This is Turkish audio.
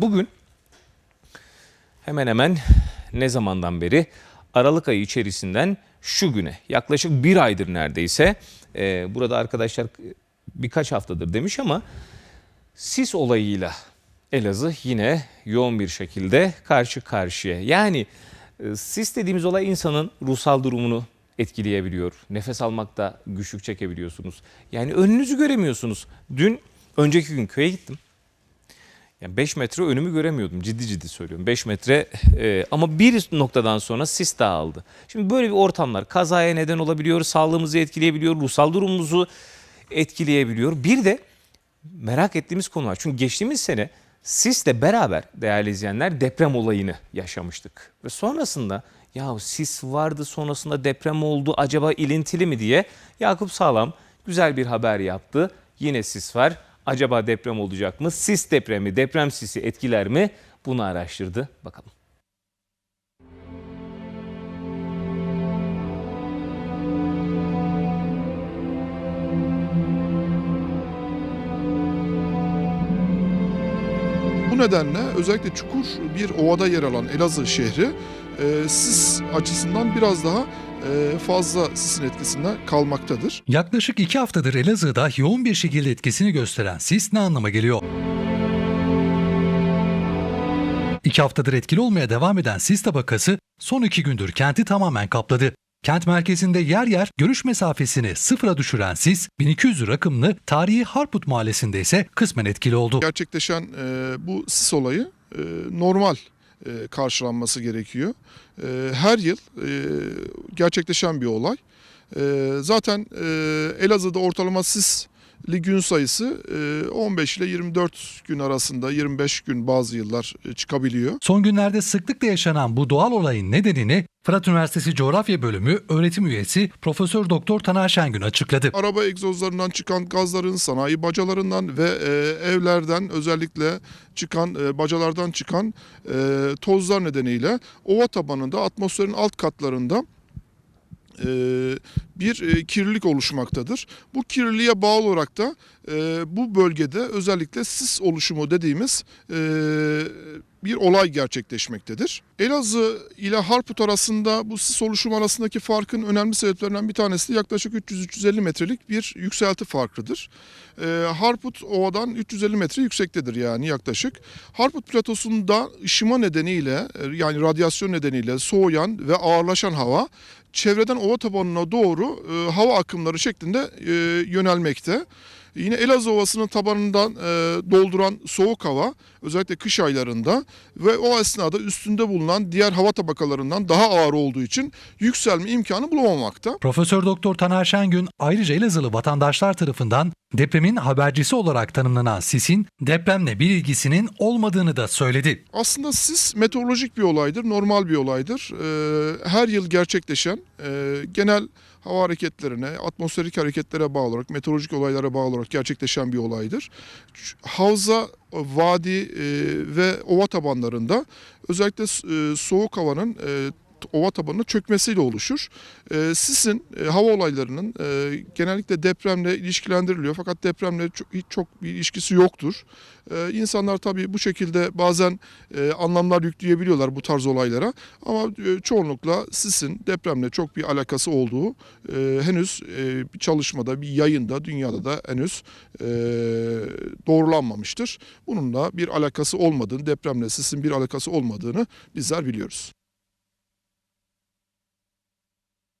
Bugün hemen hemen ne zamandan beri Aralık ayı içerisinden şu güne yaklaşık bir aydır neredeyse e, burada arkadaşlar birkaç haftadır demiş ama sis olayıyla Elazığ yine yoğun bir şekilde karşı karşıya. Yani e, sis dediğimiz olay insanın ruhsal durumunu etkileyebiliyor. Nefes almakta güçlük çekebiliyorsunuz. Yani önünüzü göremiyorsunuz. Dün önceki gün köye gittim. Yani 5 metre önümü göremiyordum ciddi ciddi söylüyorum. 5 metre e, ama bir noktadan sonra sis dağıldı. Şimdi böyle bir ortamlar kazaya neden olabiliyor, sağlığımızı etkileyebiliyor, ruhsal durumumuzu etkileyebiliyor. Bir de merak ettiğimiz konu var. Çünkü geçtiğimiz sene sisle beraber değerli izleyenler deprem olayını yaşamıştık. Ve sonrasında ya sis vardı sonrasında deprem oldu acaba ilintili mi diye Yakup Sağlam güzel bir haber yaptı. Yine sis var. Acaba deprem olacak mı? Sis depremi, deprem sisi etkiler mi? Bunu araştırdı. Bakalım. Bu nedenle özellikle çukur bir ovada yer alan Elazığ şehri e, sis açısından biraz daha fazla sisin etkisinde kalmaktadır. Yaklaşık iki haftadır Elazığ'da yoğun bir şekilde etkisini gösteren sis ne anlama geliyor? İki haftadır etkili olmaya devam eden sis tabakası son iki gündür kenti tamamen kapladı. Kent merkezinde yer yer görüş mesafesini sıfıra düşüren sis, 1200 rakımlı tarihi Harput mahallesinde ise kısmen etkili oldu. Gerçekleşen e, bu sis olayı e, normal e, karşılanması gerekiyor. E, her yıl e, gerçekleşen bir olay. E, zaten e, Elazığ'da ortalama sisli gün sayısı e, 15 ile 24 gün arasında 25 gün bazı yıllar e, çıkabiliyor. Son günlerde sıklıkla yaşanan bu doğal olayın nedenini Fırat Üniversitesi Coğrafya Bölümü öğretim üyesi Profesör Doktor Taner Şengün açıkladı. Araba egzozlarından çıkan gazların, sanayi bacalarından ve e, evlerden özellikle çıkan e, bacalardan çıkan e, tozlar nedeniyle ova tabanında atmosferin alt katlarında bir e, kirlilik oluşmaktadır. Bu kirliliğe bağlı olarak da e, bu bölgede özellikle sis oluşumu dediğimiz e, bir olay gerçekleşmektedir. Elazığ ile Harput arasında bu sis oluşumu arasındaki farkın önemli sebeplerinden bir tanesi de yaklaşık 300-350 metrelik bir yükselti farkıdır. E, Harput ovadan 350 metre yüksektedir yani yaklaşık. Harput platosunda ışıma nedeniyle e, yani radyasyon nedeniyle soğuyan ve ağırlaşan hava çevreden ova tabanına doğru e, hava akımları şeklinde e, yönelmekte. Yine Elazığ Ovası'nın tabanından e, dolduran soğuk hava özellikle kış aylarında ve o esnada üstünde bulunan diğer hava tabakalarından daha ağır olduğu için yükselme imkanı bulamamakta. Profesör Doktor Taner Şengün ayrıca Elazığlı vatandaşlar tarafından depremin habercisi olarak tanımlanan sisin depremle bir ilgisinin olmadığını da söyledi. Aslında sis meteorolojik bir olaydır, normal bir olaydır. Ee, her yıl gerçekleşen e, genel hava hareketlerine, atmosferik hareketlere bağlı olarak, meteorolojik olaylara bağlı olarak gerçekleşen bir olaydır. Havza, vadi e, ve ova tabanlarında özellikle e, soğuk havanın e, ova tabanına çökmesiyle oluşur. E, sisin e, hava olaylarının e, genellikle depremle ilişkilendiriliyor fakat depremle çok, hiç çok bir ilişkisi yoktur. E, insanlar tabii bu şekilde bazen e, anlamlar yükleyebiliyorlar bu tarz olaylara ama e, çoğunlukla sisin depremle çok bir alakası olduğu e, henüz e, bir çalışmada, bir yayında dünyada da henüz e, doğrulanmamıştır. Bununla bir alakası olmadığını, depremle sisin bir alakası olmadığını bizler biliyoruz.